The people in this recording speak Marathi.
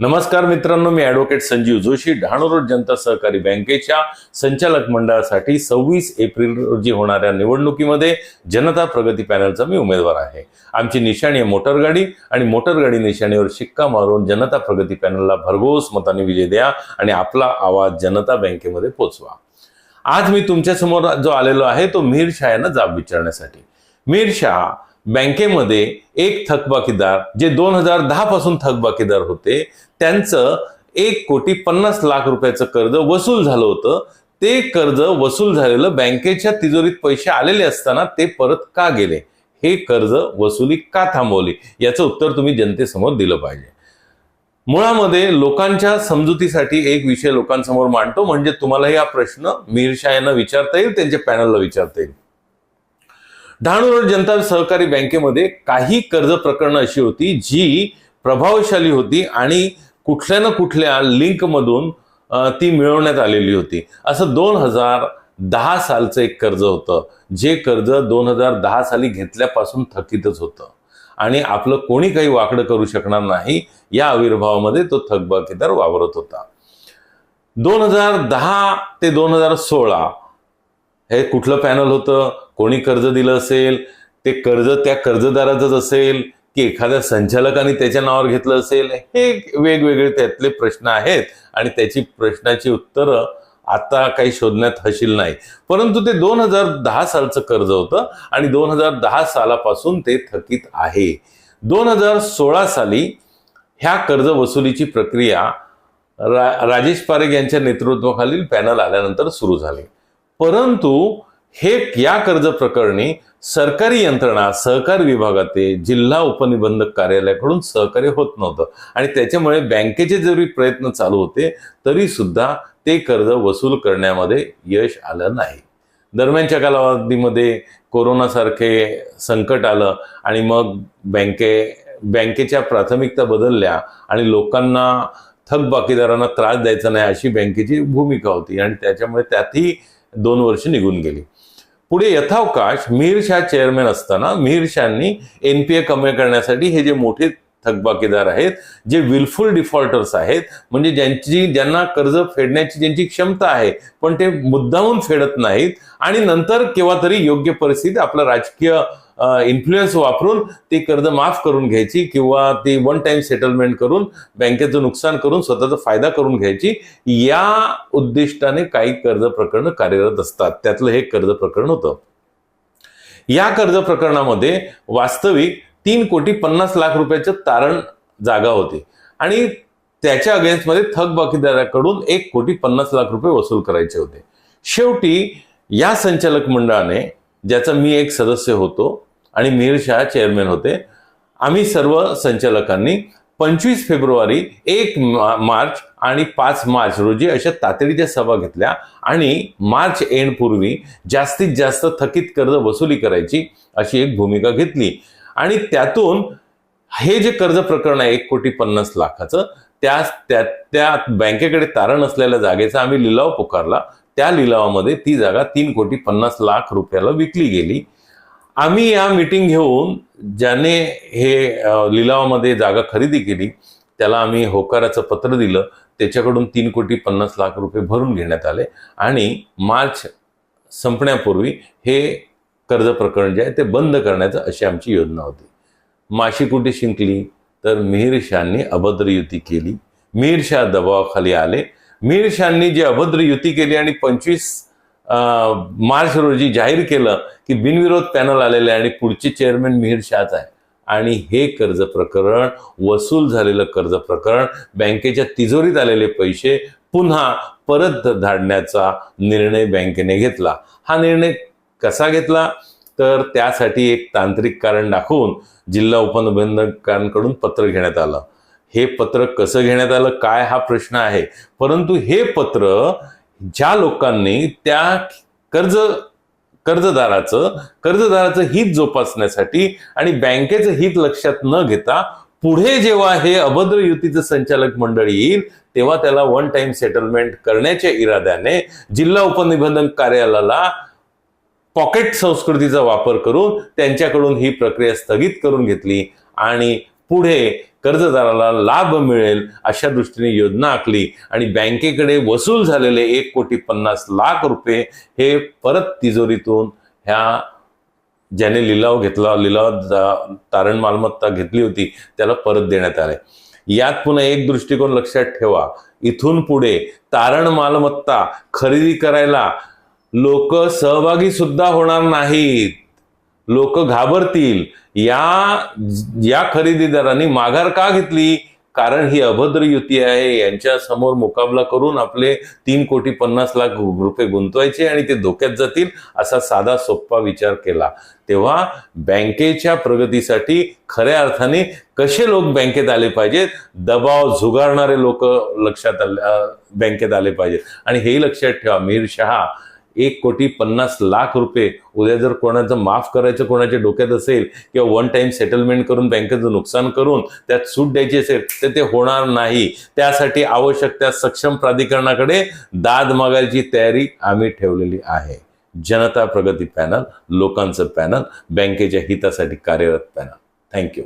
नमस्कार मित्रांनो मी ॲडव्होकेट संजीव जोशी डहाणू रोड जनता सहकारी बँकेच्या संचालक मंडळासाठी सव्वीस एप्रिल रोजी होणाऱ्या निवडणुकीमध्ये जनता प्रगती पॅनलचा मी उमेदवार आहे. आमची निशाणी आहे मोटरगाडी आणि मोटरगाडी निशाणीवर शिक्का मारून जनता प्रगती पॅनलला भरघोस मताने विजय द्या आणि आपला आवाज जनता बँकेमध्ये पोचवा. आज मी तुमच्यासमोर जो आलेलो आहे तो मीर शाह यांना जाब विचारण्यासाठी. मीर शाह बँकेमध्ये एक थकबाकीदार जे दोन हजार दहा पासून थकबाकीदार होते त्यांचं एक कोटी पन्नास लाख रुपयाचं कर्ज वसूल झालं होतं. ते कर्ज वसूल झालेलं बँकेच्या तिजोरीत पैसे आलेले असताना ते परत का गेले? हे कर्ज वसुली का थांबवली? याचं उत्तर तुम्ही जनतेसमोर दिलं पाहिजे. मुळामध्ये लोकांच्या समजुतीसाठी एक विषय लोकांसमोर मांडतो म्हणजे तुम्हाला हा प्रश्न मीर यांना विचारता येईल त्यांच्या पॅनलला विचारता येईल. डहाणू रोड जनता सहकारी बँकेमध्ये काही कर्ज प्रकरणं अशी होती जी प्रभावशाली होती आणि कुठल्या ना कुठल्या लिंकमधून ती मिळवण्यात आलेली होती. असं दोन हजार दहा सालचं एक कर्ज होतं जे कर्ज दोन हजार दहा साली घेतल्यापासून थकीतच होतं. आणि आपलं कोणी काही वाकडं करू शकणार नाही या आविर्भावामध्ये तो थकबाकीदार वावरत होता. दोन हजार दहा ते दोन हजार सोळा हे कुठलं पॅनल होतं? कोणी कर्ज दिलं असेल ते कर्ज त्या कर्जदाराचंच असेल की एखाद्या संचालकाने त्याच्या नावावर घेतलं असेल हे वेगवेगळे त्यातले प्रश्न आहेत. आणि त्याची प्रश्नाची उत्तरं आता काही शोधण्यात हशील नाही. परंतु ते दोन हजार दहा सालचं कर्ज होतं आणि दोन हजार दहा सालापासून ते थकीत आहे. दोन हजार सोळा साली ह्या कर्ज वसुलीची प्रक्रिया रा राजेश पारेख यांच्या नेतृत्वाखालील पॅनल आल्यानंतर सुरू झाली. परंतु हे या कर्ज प्रकरणी सरकारी यंत्रणा सहकार विभागातील जिल्हा उपनिबंधक कार्यालयाकडून सहकार्य होत नव्हतं. आणि त्याच्यामुळे बँकेचे जरी प्रयत्न चालू होते तरी सुद्धा ते कर्ज वसूल करण्यामध्ये यश आलं नाही. दरम्यानच्या कालावधीमध्ये कोरोनासारखे संकट आलं आणि मग बँके बँकेच्या प्राथमिकता बदलल्या आणि लोकांना थकबाकीदारांना त्रास द्यायचा नाही अशी बँकेची भूमिका होती. आणि त्याच्यामुळे त्यातही दोन वर्ष निघून गेली. पुढे यथावकाश मिहीर चेअरमॅन असताना मिहीरशाहनी एन पी एनपीए कमी करण्यासाठी हे जे मोठे थकबाकीदार आहेत जे विलफुल डिफॉल्टर्स आहेत म्हणजे ज्यांची ज्यांना कर्ज फेडण्याची ज्यांची क्षमता आहे पण ते मुद्दामून फेडत नाहीत आणि नंतर केव्हा तरी योग्य परिस्थितीत आपलं राजकीय इन्फ्लुएन्स वापरून ती कर्ज माफ करून घ्यायची किंवा ती वन टाइम सेटलमेंट करून बँकेचं नुकसान करून स्वतःचा फायदा करून घ्यायची या उद्दिष्टाने काही कर्ज प्रकरणं कार्यरत असतात. त्यातलं हे कर्ज प्रकरण होतं. या कर्ज प्रकरणामध्ये वास्तविक तीन कोटी पन्नास लाख रुपयाचं तारण जागा होती. आणि त्याच्या अगेन्स्टमध्ये थकबाकीदाराकडून एक कोटी पन्नास लाख रुपये वसूल करायचे होते. शेवटी या संचालक मंडळाने ज्याचा मी एक सदस्य होतो आणि मिहीर शाह चेअरमॅन होते. आम्ही सर्व संचालकांनी पंचवीस फेब्रुवारी एक मा- मार्च आणि पाच मार्च रोजी अशा तातडीच्या सभा घेतल्या आणि मार्च एंड पूर्वी जास्तीत जास्त थकीत कर्ज वसुली करायची अशी एक भूमिका घेतली. आणि त्यातून हे जे कर्ज प्रकरण आहे एक कोटी पन्नास लाखाचं त्या त्या त्या बँकेकडे तारण असलेल्या जागेचा आम्ही लिलाव पुकारला. त्या लिलावामध्ये ती जागा तीन कोटी पन्नास लाख रुपयाला विकली गेली. आम्ही या मीटिंग घेऊन ज्याने हे लिलावामध्ये जागा खरेदी केली त्याला आम्ही होकाराचं पत्र दिलं. त्याच्याकडून तीन कोटी पन्नास लाख रुपये भरून घेण्यात आले. आणि मार्च संपण्यापूर्वी हे कर्ज प्रकरण जे आहे ते बंद करण्याचं अशी आमची योजना होती. माशी कुठे शिंकली? तर मिहीर अभद्र युती केली. मिहीर शाह दबावाखाली आले. मिहीर शाहनी जी अभद्र युती केली आणि पंचवीस मार्च रोजी जाहीर केलं की बिनविरोध पॅनल आलेले आहे आणि पुढचे चेअरमॅन मिहीर शाहच आहे. आणि हे कर्ज प्रकरण वसूल झालेलं कर्ज प्रकरण बँकेच्या तिजोरीत आलेले पैसे पुन्हा परत धाडण्याचा निर्णय बँकेने घेतला. हा निर्णय कसा घेतला? तर त्यासाठी एक तांत्रिक कारण दाखवून जिल्हा उपनिबंधकांकडून पत्र घेण्यात आलं. हे पत्र कसं घेण्यात आलं? काय हा प्रश्न आहे? परंतु हे पत्र ज्या लोकांनी त्या कर्ज कर्जदाराचं कर्जदाराचं हित जोपासण्यासाठी आणि बँकेचं हित लक्षात न घेता पुढे जेव्हा हे अभद्र युतीचं संचालक मंडळ येईल तेव्हा त्याला वन टाइम सेटलमेंट करण्याच्या इराद्याने जिल्हा उपनिबंधक कार्यालयाला पॉकेट संस्कृतीचा वापर करून त्यांच्याकडून ही प्रक्रिया स्थगित करून घेतली आणि पुढे कर्जदाराला लाभ मिळेल अशा दृष्टीने योजना आखली. आणि बँकेकडे वसूल झालेले एक कोटी पन्नास लाख रुपये हे परत तिजोरीतून ह्या ज्याने लिलाव घेतला लिलाव जा- तारण मालमत्ता घेतली होती त्याला परत देण्यात आले. यात पुन्हा एक दृष्टिकोन लक्षात ठेवा. इथून पुढे तारण मालमत्ता खरेदी करायला लोक सहभागी सुद्धा होणार नाहीत. लोक घाबरतील. या या खरेदीदारांनी माघार का घेतली? कारण ही अभद्र युती आहे. यांच्या समोर मुकाबला करून आपले तीन कोटी पन्नास लाख रुपये गुंतवायचे आणि ते धोक्यात जातील असा साधा सोप्पा विचार केला. तेव्हा बँकेच्या प्रगतीसाठी खऱ्या अर्थाने कसे लोक बँकेत आले पाहिजेत? दबाव झुगारणारे लोक लक्षात आले बँकेत आले पाहिजेत. आणि हेही लक्षात ठेवा मीर शहा एक कोटी पन्नास लाख रुपये. उद्या जर कोणाचं माफ करायचं कोणाच्या डोक्यात असेल किंवा वन टाईम सेटलमेंट करून बँकेचं नुकसान करून त्यात सूट द्यायची असेल तर ते होणार नाही. त्यासाठी आवश्यक त्या सक्षम प्राधिकरणाकडे दाद मागायची तयारी आम्ही ठेवलेली आहे. जनता प्रगती पॅनल लोकांचं पॅनल बँकेच्या हितासाठी कार्यरत पॅनल. थँक्यू